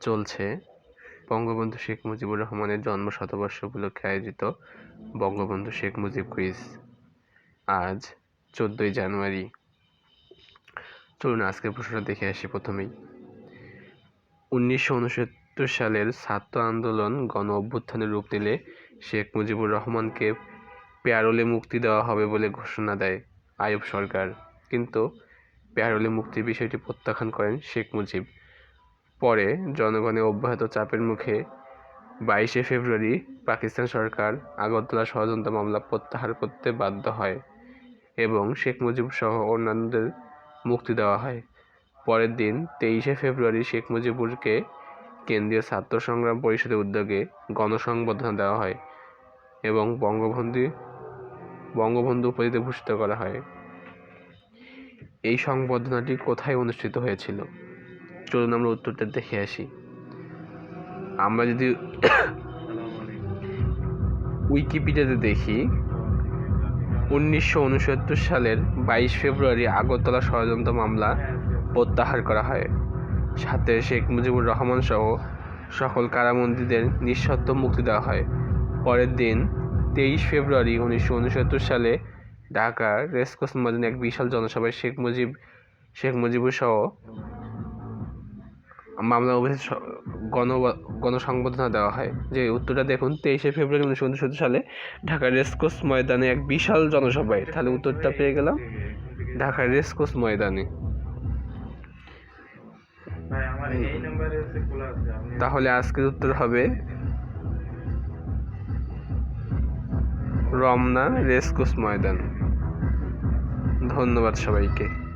চলছে। বঙ্গবন্ধু শেখ মুজিবুর রহমানের জন্ম শতবর্ষ উপলক্ষে আয়োজিত বঙ্গবন্ধু শেখ মুজিব কুইজ আজ চোদ্দোই জানুয়ারি। চলুন আজকের প্রশ্নটা দেখে আসি প্রথমেই। উনিশশো উনসত্তর সালের ছাত্র আন্দোলন গণ অভ্যুত্থানের রূপ নিলে শেখ মুজিবুর রহমানকে প্যারোলে মুক্তি দেওয়া হবে বলে ঘোষণা দেয় আইয়ুব সরকার। কিন্তু প্যারোলে মুক্তির বিষয়টি প্রত্যাখ্যান করেন শেখ মুজিব। পরে জনগণের অব্যাহত চাপের মুখে বাইশে ফেব্রুয়ারি পাকিস্তান সরকার আগরতলা ষড়যন্ত্র মামলা প্রত্যাহার করতে বাধ্য হয় এবং শেখ মুজিব সহ অন্যান্যদের মুক্তি দেওয়া হয়। পরের দিন তেইশে ফেব্রুয়ারি শেখ মুজিবুরকে কেন্দ্রীয় ছাত্র সংগ্রাম পরিষদের উদ্যোগে গণসংবর্ধনা দেওয়া হয় এবং বঙ্গবন্ধু বঙ্গবন্ধু উপাধিতে ভূষিত করা হয়। এই সংবর্ধনাটি কোথায় অনুষ্ঠিত হয়েছিল? চলুন আমরা উত্তরটা দেখে আসি। আমরা যদি উইকিপিডিয়াতে দেখি, উনিশশো উনসত্তর সালের বাইশ ফেব্রুয়ারি আগরতলা ষড়যন্ত্র মামলা প্রত্যাহার করা হয়। সাথে শেখ মুজিবুর রহমান সহ সকল কারাবন্দীদের নিঃশর্ত মুক্তি দেওয়া হয়। পরের দিন তেইশ ফেব্রুয়ারি উনিশশো উনসত্তর সালে ঢাকার রেসকোর্স ময়দানে এক বিশাল জনসভায় শেখ মুজিব শেখ মুজিবুর সহ মামলা অভিযোগ গণ গণসংবর্ধনা দেওয়া হয়। যে উত্তরটা দেখুন তেইশে ফেব্রুয়ারি উনিশশো উনসত্তর সালে ঢাকার রেসকোর্স ময়দানে এক বিশাল জনসভায় তাহলে উত্তরটা পেয়ে গেলাম ঢাকার রেসকোর্স ময়দানে। তাহলে আজকের উত্তর হবে রমনা রেসকোর্স ময়দান। ধন্যবাদ সবাইকে।